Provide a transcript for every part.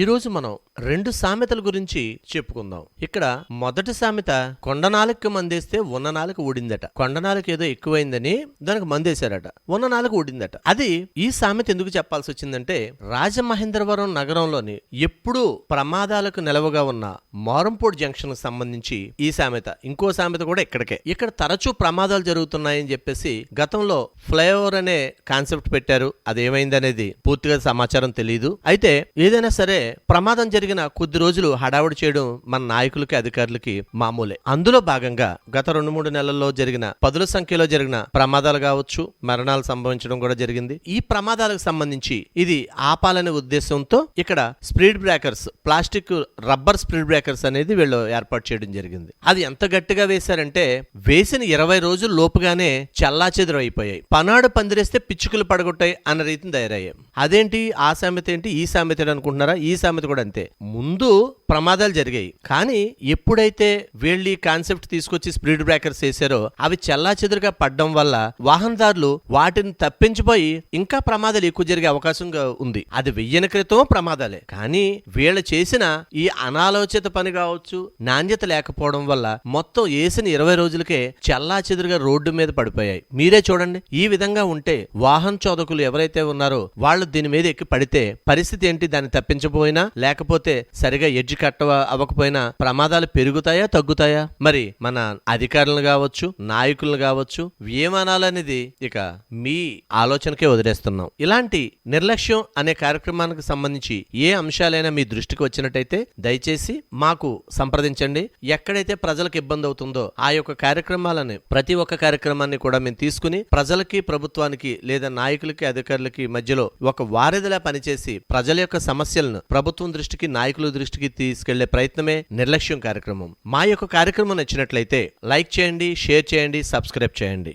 ఈరోజు మనం రెండు సామెతల గురించి చెప్పుకుందాం. ఇక్కడ మొదటి సామెత కొండనాలకు మందేస్తే ఉన్న ఊడిందట. కొండనాలకు ఏదో ఎక్కువైందని దానికి మందేశారట. ఉన్న ఊడిందట. అది ఈ సామెత ఎందుకు చెప్పాల్సి వచ్చిందంటే రాజమహేంద్రవరం నగరంలోని ఎప్పుడూ ప్రమాదాలకు నిలవగా ఉన్న మారంపూడ్ జంక్షన్కు సంబంధించి ఈ సామెత ఇంకో సామెత కూడా ఇక్కడికే. ఇక్కడ తరచూ ప్రమాదాలు జరుగుతున్నాయని చెప్పేసి గతంలో ఫ్లైఓవర్ అనే కాన్సెప్ట్ పెట్టారు. అదేమైందనేది పూర్తిగా సమాచారం తెలియదు అయితే ఏదైనా సరే ప్రమాదం జరిగిన కొద్ది రోజులు హడావుడి చేయడం మన నాయకులకి అధికారులకి మామూలే. అందులో భాగంగా గత రెండు మూడు నెలల్లో జరిగిన పదుల సంఖ్యలో జరిగిన ప్రమాదాలు కావచ్చు మరణాలు సంభవించడం కూడా జరిగింది. ఈ ప్రమాదాలకు సంబంధించి ఇది ఆపాలనే ఉద్దేశంతో ఇక్కడ speed breakers plastic rubber speed breakers అనేది వీళ్ళు ఏర్పాటు చేయడం జరిగింది. అది ఎంత గట్టిగా వేశారంటే వేసిన ఇరవై రోజుల లోపుగానే చల్లా అయిపోయాయి. పనాడు పందిరేస్తే పిచ్చుకలు పడగొట్టాయి అన్న రీతిని తయారయ్యాయి. అదేంటి? ఆ సామెత ఏంటి? ఈ సామెత అనుకుంటున్నారా? ఈ సామెత కూడా అంతే. ముందు ప్రమాదాలు జరిగాయి. కానీ ఎప్పుడైతే వీళ్ళు ఈ కాన్సెప్ట్ తీసుకొచ్చి స్పీడ్ బ్రేకర్స్ వేసారో అవి చెల్లా చెదురుగా పడడం వల్ల వాహనదారులు వాటిని తప్పించిపోయి ఇంకా ప్రమాదాలు ఎక్కువ జరిగే అవకాశం ఉంది. అది వెయ్యని క్రితం ప్రమాదాలే. కానీ వీళ్ళు చేసిన ఈ అనాలోచిత పని కావచ్చు నాణ్యత లేకపోవడం వల్ల మొత్తం వేసిన ఇరవై రోజులకే చెల్లా చెదురుగా రోడ్డు మీద పడిపోయాయి. మీరే చూడండి. ఈ విధంగా ఉంటే వాహన చోదకులు ఎవరైతే ఉన్నారో వాళ్ళు దీని మీద ఎక్కి పడితే పరిస్థితి ఏంటి? దాన్ని తప్పించబోయినా లేకపోతే సరిగా ఎడ్జ్ కట్ట అవ్వకపోయినా ప్రమాదాలు పెరుగుతాయా తగ్గుతాయా? మరి మన అధికారులను కావచ్చు నాయకులను కావచ్చు ఏమనాలనేది ఇక మీ ఆలోచనకే వదిలేస్తున్నాం. ఇలాంటి నిర్లక్ష్యం అనే కార్యక్రమానికి సంబంధించి ఏ అంశాలైనా మీ దృష్టికి వచ్చినట్టయితే దయచేసి మాకు సంప్రదించండి. ఎక్కడైతే ప్రజలకు ఇబ్బంది అవుతుందో ఆ యొక్క కార్యక్రమాలని ప్రతి ఒక్క కార్యక్రమాన్ని కూడా మేము తీసుకుని ప్రజలకి ప్రభుత్వానికి లేదా నాయకులకి అధికారులకి మధ్యలో ఒక వారధిలా పనిచేసి ప్రజల యొక్క సమస్యలను ప్రభుత్వం దృష్టికి నాయకుల దృష్టికి తీసుకెళ్ళే ప్రయత్నమే నిర్లక్ష్యం కార్యక్రమం. మా యొక్క కార్యక్రమం నచ్చినట్లయితే లైక్ చేయండి షేర్ చేయండి సబ్స్క్రైబ్ చేయండి.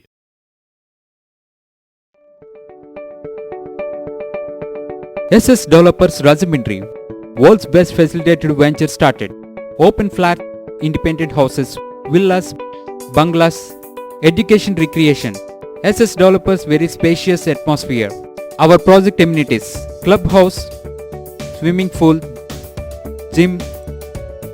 SS developers Rajahmundry world's best facilitated venture started. Open flat independent houses villas bungalows education recreation. SS developers very spacious atmosphere. Our project amenities club house swimming pool gym